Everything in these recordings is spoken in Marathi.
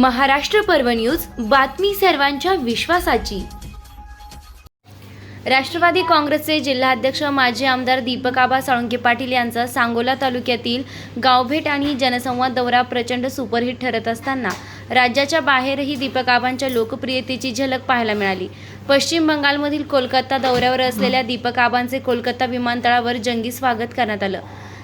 महाराष्ट्र पर्व न्यूज बातमी सर्वांच्या विश्वासाची. राष्ट्रवादी काँग्रेसचे जिल्हाध्यक्ष माजी आमदार दीपक आबा साळुंके पाटील यांचा सांगोला तालुक्यातील गावभेट आणि जनसंवाद दौरा प्रचंड सुपरहिट ठरत असताना राज्याच्या बाहेरही दीपक आबांच्या लोकप्रियतेची झलक पाहायला मिळाली. पश्चिम बंगालमधील कोलकाता दौऱ्यावर असलेल्या दीपक आबांचे कोलकाता विमानतळावर जंगी स्वागत करण्यात आलं.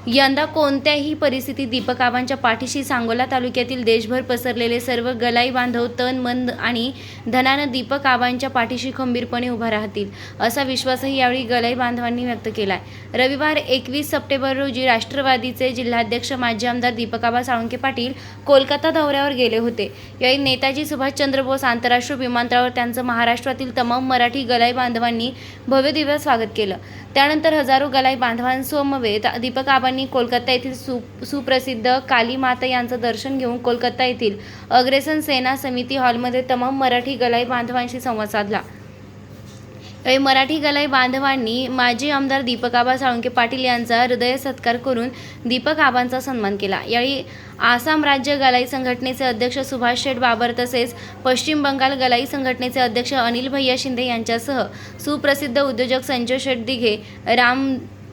यंदा कोणत्याही परिस्थितीत दीपक आबांच्या पाठीशी सांगोला तालुक्यातील देशभर पसरलेले सर्व गलाई बांधव तन मन आणि धनानं दीपक आबांच्या पाठीशी खंबीरपणे उभा राहतील असा विश्वासही यावेळी गलाई बांधवांनी व्यक्त केला आहे रविवार एकवीस सप्टेंबर रोजी राष्ट्रवादीचे जिल्हाध्यक्ष माजी आमदार दीपकाबा साळुंके पाटील कोलकाता दौऱ्यावर गेले होते. यावेळी नेताजी सुभाषचंद्र बोस आंतरराष्ट्रीय विमानतळावर त्यांचं महाराष्ट्रातील तमाम मराठी गलाई बांधवांनी भव्यदिव्य स्वागत केलं. त्यानंतर हजारो गलाई बांधवांसमवेत दीपक आबांनी कोलकाता येथील सु सुप्रसिद्ध काली माता यांचं दर्शन घेऊन कोलकाता येथील अग्रेसन सेना समिती हॉलमध्ये तमाम मराठी गलाई बांधवांशी संवाद साधला. यावेळी मराठी गलाई बांधवांनी माजी आमदार दीपक आबा साळुंके पाटील यांचा हृदय सत्कार करून दीपक आबांचा सन्मान केला. यावेळी आसाम राज्य गलाई संघटनेचे अध्यक्ष सुभाष शेठ बाबर तसेच पश्चिम बंगाल गलाई संघटनेचे अध्यक्ष अनिल भैया शिंदे यांच्यासह सुप्रसिद्ध उद्योजक संजय शेठ दिघे राम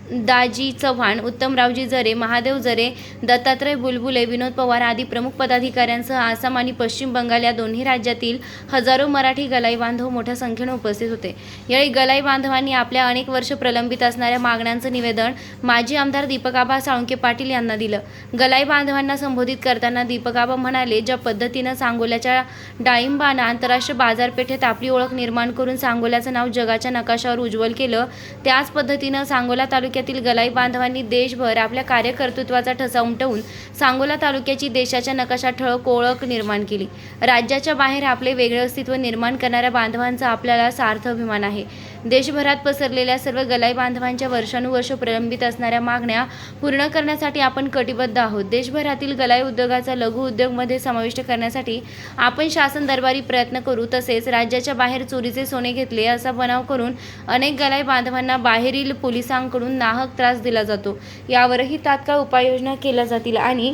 दाजी चव्हाण उत्तमरावजी जरे महादेव जरे दत्तात्रय बुलबुले विनोद पवार आदी प्रमुख पदाधिकाऱ्यांसह आसाम आणि पश्चिम बंगाल या दोन्ही राज्यातील हजारो मराठी गलाई बांधव मोठ्या संख्येने उपस्थित होते. यावेळी गलाई बांधवांनी आपल्या अनेक वर्ष प्रलंबित असणाऱ्या मागण्यांचं निवेदन माजी आमदार दीपकाबा साळुंके पाटील यांना दिलं. गलाई बांधवांना संबोधित करताना दीपकाबा म्हणाले ज्या पद्धतीनं सांगोल्याच्या डाळिंबानं आंतरराष्ट्रीय बाजारपेठेत आपली ओळख निर्माण करून सांगोल्याचं नाव जगाच्या नकाशावर उज्ज्वल केलं त्याच पद्धतीनं सांगोला तालुक्यात तालुक्यातील गलाई बांधवांनी देशभर आपल्या कार्यकर्तृत्वाचा ठसा उमटवून सांगोला तालुक्याची देशाच्या नकाशात ठळक ओळख निर्माण केली. राज्याच्या बाहेर आपले वेगळे अस्तित्व निर्माण करणाऱ्या बांधवांचा आपल्याला सार्थ अभिमान आहे. देशभरात पसरलेल्या सर्व गलाई बांधवांच्या वर्षानुवर्ष प्रलंबित असणाऱ्या मागण्या पूर्ण करण्यासाठी आपण कटिबद्ध आहोत. देशभरातील गलाई उद्योगाचा लघु उद्योगमध्ये समाविष्ट करण्यासाठी आपण शासन दरबारी प्रयत्न करू तसेच राज्याच्या बाहेर चोरीचे सोने घेतले असा बनाव करून अनेक गलाई बांधवांना बाहेरील पोलिसांकडून नाहक त्रास दिला जातो. यावरही तात्काळ उपाययोजना केल्या जातील आणि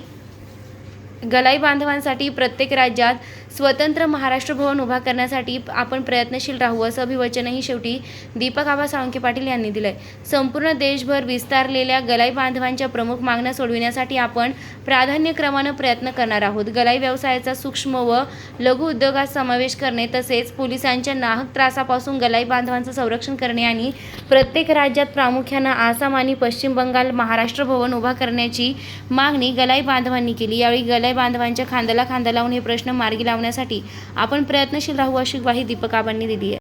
गलाई बांधवांसाठी प्रत्येक राज्यात स्वतंत्र महाराष्ट्र भवन उभा करण्यासाठी आपण प्रयत्नशील राहू असं अभिवचनही शेवटी दीपक आबा साळुंके पाटील यांनी दिलंय. संपूर्ण देशभर विस्तारलेल्या गलाई बांधवांच्या प्रमुख मागण्या सोडविण्यासाठी आपण प्राधान्यक्रमानं प्रयत्न करणार आहोत. गलाई व्यवसायाचा सूक्ष्म व लघु उद्योगात समावेश करणे तसेच पोलिसांच्या नाहक त्रासापासून गलाई बांधवांचं संरक्षण करणे आणि प्रत्येक राज्यात प्रामुख्यानं आसाम आणि पश्चिम बंगाल महाराष्ट्र भवन उभा करण्याची मागणी गलाई बांधवांनी केली. यावेळी गलाई बांधवांच्या खांद्याला खांदा लावून हे प्रश्न मार्गी लावण्यासाठी आपण प्रयत्नशील राहू अशी ग्वाही दीपकाबांनी दिली आहे.